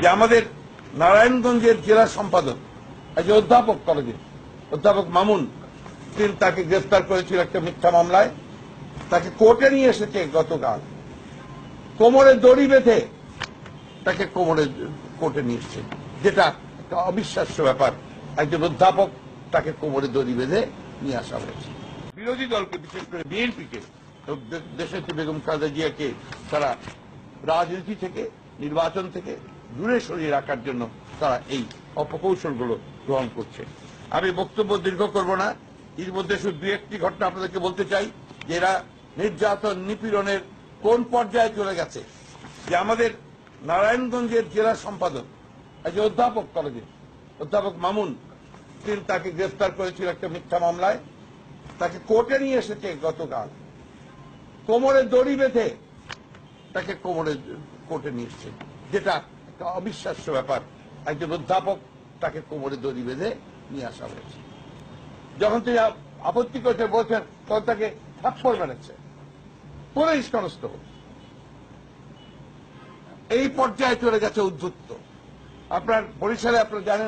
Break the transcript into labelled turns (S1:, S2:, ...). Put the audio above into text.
S1: যে আমাদের নারায়ণগঞ্জের জেলা সম্পাদক একজন অধ্যাপক কলেজে অধ্যাপক মামুন, তিনি তাকে গ্রেফতার করেছিল একটা মিথ্যা মামলায়। তাকে কোর্টে নিয়ে এসেছে গতকাল। কোমরে দড়ি বেঁধে তাকে কোমরে কোর্টে নিয়ে এসেছে। যেটা একটা অবিশ্বাস্য ব্যাপার। একজন অধ্যাপক তাকে কোমরে দড়ি বেঁধে নিয়ে আসা হয়েছে। বিরোধী দলকে, বিশেষ করে বিএনপিকে দেশের বেগম খালেদা জিয়াকে, তারা রাজনীতি থেকে, নির্বাচন থেকে দূরে সরিয়ে রাখার জন্য তারা এই অপকৌশলগুলো গ্রহণ করছে। আমি বক্তব্য দীর্ঘ করব না। এর মধ্যে শুধু দু একটি ঘটনা আপনাদেরকে বলতে চাই, যে এরা নির্যাতন নিপীড়নের কোন পর্যায়ে চলে গেছে। যে আমাদের নারায়ণগঞ্জের জেলা সম্পাদক, একজন অধ্যাপক কলেজে, অধ্যাপক মামুন, তিনি তাকে গ্রেফতার করেছিল একটা মিথ্যা মামলায়। তাকে কোর্টে নিয়ে এসেছে গতকাল। কোমরে দড়ি বেঁধে তাকে কোমরে, কোর্টে নিয়ে এসেছে। যেটা একটা অবিশ্বাস্য ব্যাপার। একজন অধ্যাপক তাকে কোমরে দড়ি বেঁধে নিয়ে আসা হয়েছে। যখন তিনি আপত্তি করতে বলছেন, তখন তাকে থাপ্পড় মেরেছে। পুলিশ কনস্টেবল এই পর্যায়ে চলে গেছে উদ্ধত্ত। আপনার বরিশালে আপনার জানেন